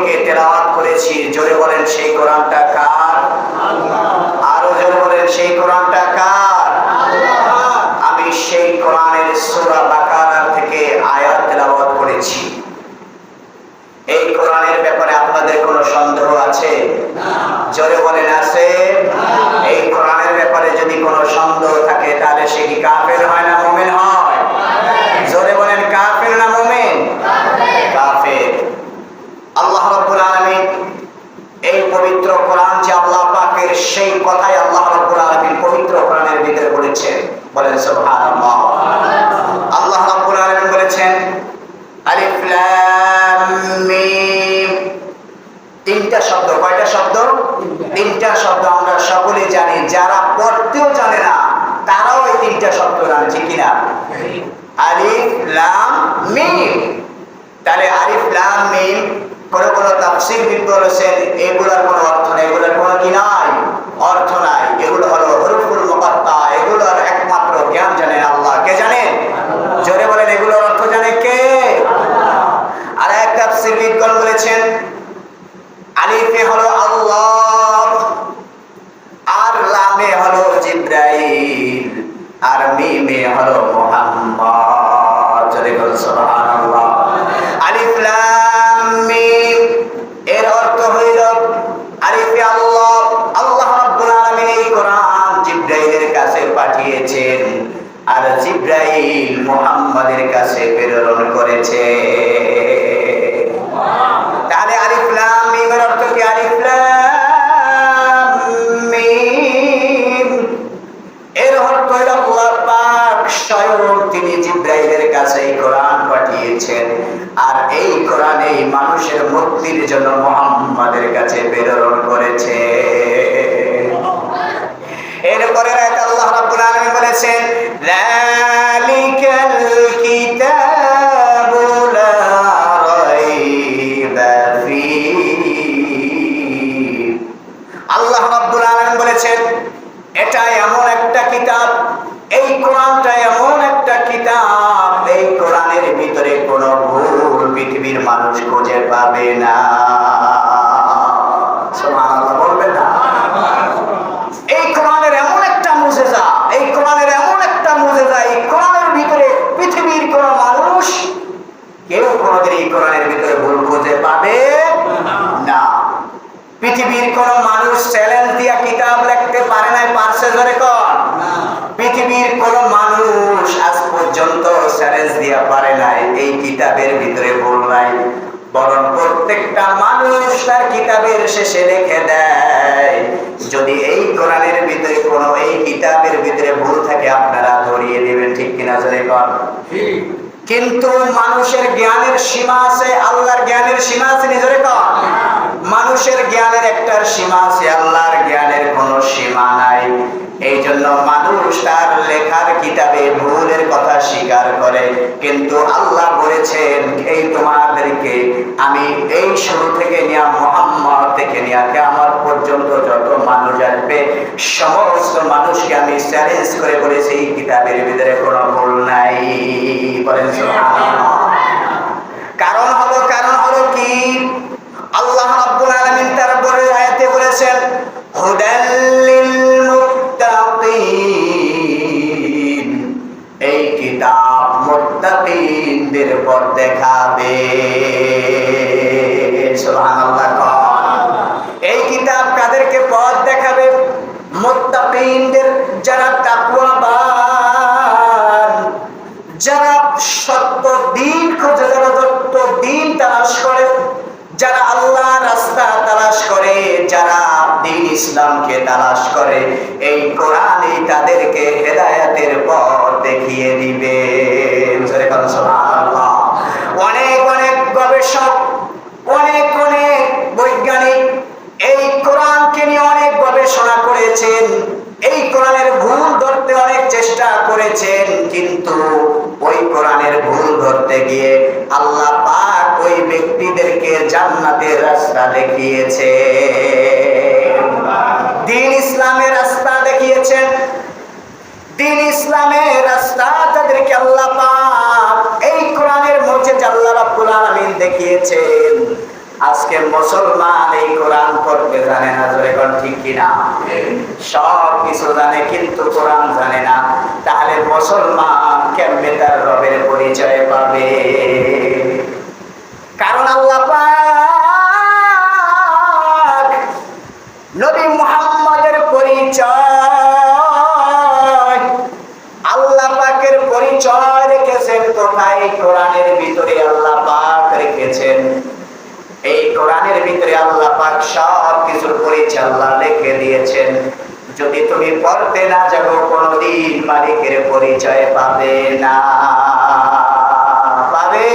থেকে তেলাওয়াত করেছি। জোরে বলেন, সেই কোরআনটা কার? আরও জোরে বলেন, সেই কোরআনটা কার? আমি সেই কোরআনের সূরা বাকারা থেকে আয়াত তেলাওয়াত করেছি। এই কোরআনের ব্যাপারে আপনাদের কোনো সন্দেহ আছে? জোরে বলেন, আছে? এই কোরআনের ব্যাপারে যদি কোনো সন্দেহ থাকে, তাহলে সে কি কাফের হয় না মুমিন হয় জোরে বলেন কাফের না মুমিন কাফের আল্লাহ রাব্বুল আলামিন এই পবিত্র কোরআন যে আল্লাহ পাকের সেই কথাই আল্লাহ রাব্বুল আলামিন পবিত্র কোরআনের ভিতরে বলেছেন বলেন সুবহানাল্লাহ আল্লাহ রাব্বুল আলামিন বলেছেন, আলিফ লাম মিম। তিনটা শব্দ, কয়টা শব্দ? তিনটা শব্দ আমরা সকলে জানি, যারা পড়তেও জানে না, তারাও এই তিনটা শব্দ জানে কিনা? আলিফ লাম মিম। তাহলে আলিফ লাম মিম, কোন কোন তাফসীর বিদ বলেছেন এগুলোর কোনো অর্থ নেই, এগুলোর কোনো কি নাই? অর্থ জিব্রাইল মুহাম্মাদের কাছে প্রেরণ করেছে। তাহলে আলিফ লাম মিমের অর্থ কি? আলিফ লাম, মিম। এর অর্থ হলো আল্লাহ পাক স্বয়ং তিনি জিব্রাইলের কাছে এই কোরআন পাঠিয়েছেন। আর এই কোরআন এই মানুষের মুক্তির জন্য মুহাম্মাদের কাছে প্রেরণ করেছে। এরপরে রাব্বুল আলামিন বলেছেন, যালিকাল কিতাবু আল্লাহ রাব্বুল আলামিন বলেছেন, এটা এমন একটা কিতাব, এই কোরআনটা এমন একটা কিতাব, এই কোরআনের ভিতরে কোনো ভুল পৃথিবীর মানুষ খুঁজে পাবে না সুবহানাল্লাহ বলবেন না এই কোরআনের এমন একটা মুজেজা এই কোরআনের এমন একটা মুজেজা এই কোরআনের ভিতরে পৃথিবীর কোন মানুষ কেউ কোনোদিন এই কোরআনের ভিতরে ভুল খুঁজে পাবে না পৃথিবীর কোন মানুষ চ্যালেঞ্জ দিয়া কিতাব লিখতে পারে নাই পারছে ধরে কর পৃথিবীর কোন মানুষ আজ পর্যন্ত চ্যালেঞ্জ দিয়া পারে নাই এই কিতাবের ভিতরে ভুল নাই বরং প্রত্যেকটা মানুষ তার কিতাবের শেষে লিখে দেয়। যদি এই কোরআনের ভিতরে কোনো, এই কিতাবের ভিতরে ভুল থাকে, আপনারা ধরিয়ে দিবেন, ঠিক কিনা জোরে কর কিন্তু মানুষের জ্ঞানের সীমা আছে, আল্লাহর জ্ঞানের সীমা আছে নিজরে কর মানুষের জ্ঞানের একটার সীমা আছে, আল্লাহর জ্ঞানের কোনো সীমা নাই। এই জন্য মানুষ তার লেখার কিতাবে ভুলের কথা স্বীকার করে। কিন্তু আল্লাহ বলেছেন, এই তোমাদেরকে আমি এই শুরু থেকে নিয়ে, মোহাম্মদ থেকে নিয়ে কেমন পর্যন্ত যত মানুষ আসবে, সমস্ত মানুষকে আমি চ্যালেঞ্জ করে বলেছি, এই কিতাবের ভিতরে কোনো ভুল নাই। বলেন কারণ হলো কারণ হলো কি? সত্য দিন খোঁজে যারা সত্য দিন তালাশ করে, যারা আল্লাহ রাস্তা তালাশ করে, যারা দিন ইসলামকে তালাশ করে, এই কোরআনই তাদেরকে হেদায়াতের পথ দেখিয়ে দিবে। অনেক অনেক গবেষক, অনেক অনেক বৈজ্ঞানিক এই কোরআনকে নিয়ে অনেক গবেষণা করেছেন, এই কোরআনের ভুল ধরতে অনেক চেষ্টা করেছেন, কিন্তু ওই ধরতে গিয়ে আল্লাহ পাক ওই ব্যক্তিদেরকে জান্নাতের রাস্তা দেখিয়েছে। দিন ইসলামের রাস্তা দেখিয়েছেন। দিন ইসলামের রাস্তা তাদেরকে আল্লাহ পাক এই কোরআনের মধ্যে আল্লাহ রাব্বুল আলামিন দেখিয়েছেন। আজকে মুসলমান এই কোরআন পড়তে জানে না জোরে কোন ঠিক কিনা সব কিছু জানে কিন্তু কোরআন জানে না। তাহলে মুসলমান কেমনে তার রবের পরিচয় পাবে? কারণ আল্লাহ নবী মুহাম্মদের পরিচয় আল্লাহ পাকের পরিচয় রেখেছেন কোথায়? কোরআনের ভিতরে আল্লাহ পাক রেখেছেন। এই কোরআনের ভিতরে আল্লাহ পাক সব কিছুর পরিচয় আল্লাহ লিখে দিয়েছেন। যদি তুমি পড়তে না যাব, কোনদিন মালিকের পরিচয় পাবে না। পাবে?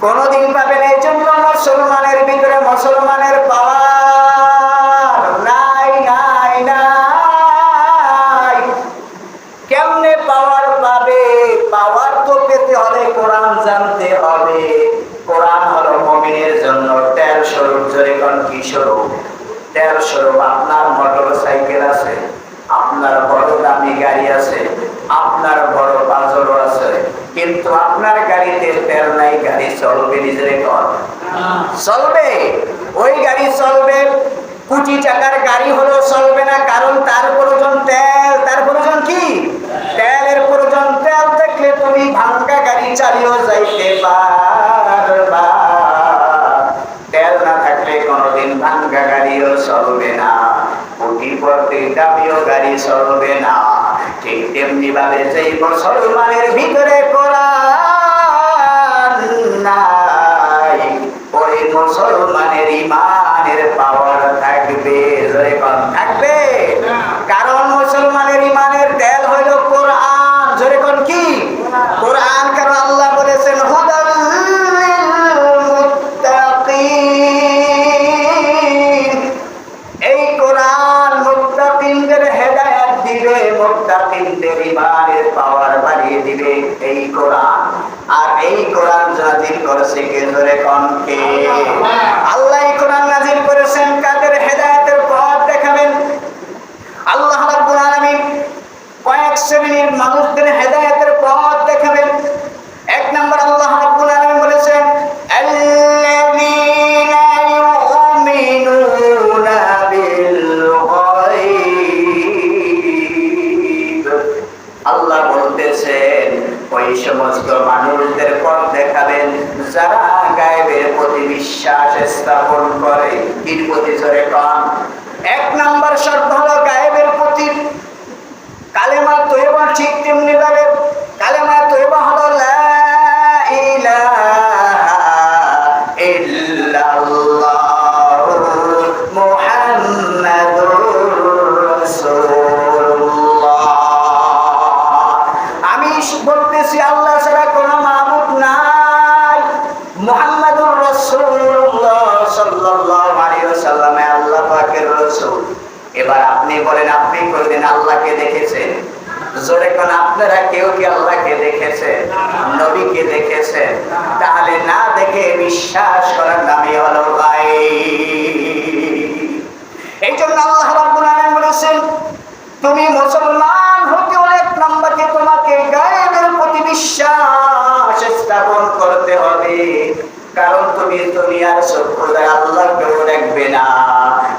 কোনদিন পাবে না। এই জন্য মুসলমানের ভিতরে মুসলমানের পাওয়ার নাই নাই কেমনে পাওয়ার পাবে? পাওয়ার তো কোরআন জানতে হবে। কোরআন হলো মমিনের জন্য তেল স্বরূপ জোরে কি স্বরূপ? তেল আপনার মোটর সাইকেল আছে, আপনার বড় দামি গাড়ি আছে, আপনার বড় আছে, কিন্তু আপনার গাড়িতে তেল নাই, গাড়ি চলবে নিজের কর চলবে? ওই গাড়ি চলবে, কোটি টাকার গাড়ি হলেও চলবে না, কারণ তার প্রয়োজন চলবে না। ঠিক তেমনি ভাবে সেই মুসলমানের ভিতরে কোরআন মানুষদের পথ দেখাবেন। যারা গায়েবের প্রতি বিশ্বাস স্থাপন করে কির প্রতি জোরে কম। এক নাম্বার শর্ত হলো গায়েবের প্রতি কালেমা তৈবা ঠিক তেমনি ভাবে কালেমা জোরে কোন আপনারা কেউ কি আল্লাহকে দেখেছেন? নবীকে দেখেছেন? তাহলে না দেখে বিশ্বাস করার নামই হলো ভাই। এই জন্য আল্লাহ রাব্বুল আলামিন বলেছেন, তুমি মুসলমান হতে অনেক নাম্বারকে তোমাকে গায়েবের প্রতি বিশ্বাস স্থাপন করতে হবে। কারণ তুমি দুনিয়ার সভ্যতায় আল্লাহকেও দেখবে না,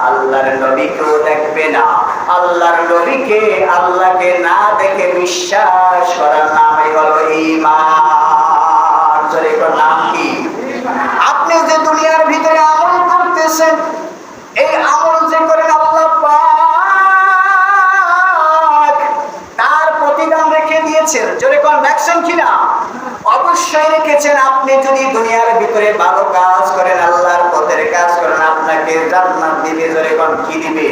আল্লাহর নবীকেও দেখবে না। আল্লাহর নবীকে আল্লাহকে না দেখে বিশ্বাস করার নাম হলো ইমান নাম কি? আপনি যে দুনিয়ার ভিতরে আমল করতেছেন রেখেছেন আপনি যদি দুনিয়ার ভিতরে ভালো কাজ করেন, আল্লাহর পথের কাজ করেন, আপনাকে জান্নাত দিবে জোরে কোন কি দিবে?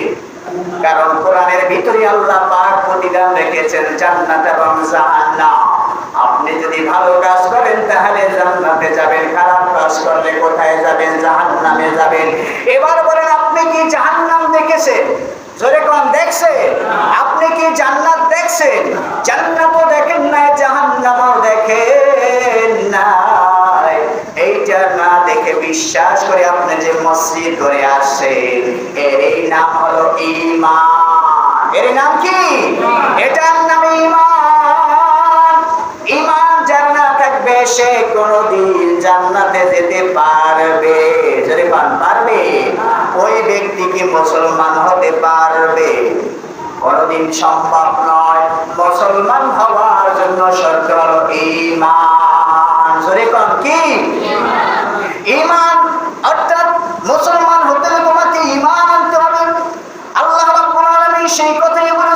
কারণ কোরআনের ভিতরে আল্লাহ পাক প্রতিদান রেখেছেন জান্নাত এবং জাহান্নাম। আপনি যদি ভালো কাজ করেন, তাহলে জান্নাতে যাবেন, খারাপ কাজ করলে কোথায় যাবেন? জাহান্নামে যাবেন। এবার বলেন, আপনি কি জাহান্নাম দেখেছেন? জোরে কোন দেখছেন? আপনি কি জান্নাত দেখছেন? জান্নাতও দেখেন না জাহান্নামও দেখেন। দেখে বিশ্বাস করে আপনি যে মসজিদ আসেন নাম হলো ইমান এর নাম কি? এটার নাম ইমান ইমান থাকবে সে জান্নাতে যেতে পারবে। যদি পারবে? হ্যাঁ। ওই ব্যক্তি কি মুসলমান হতে পারবে? কোনদিন সম্ভব নয়। মুসলমান হওয়ার জন্য সরকার হলো ইমান জোরে কম কি? ইমান, অর্থাৎ মুসলমান হতে তোমাকে ইমান আনতে হবে। আল্লাহ সেই কথাই বলে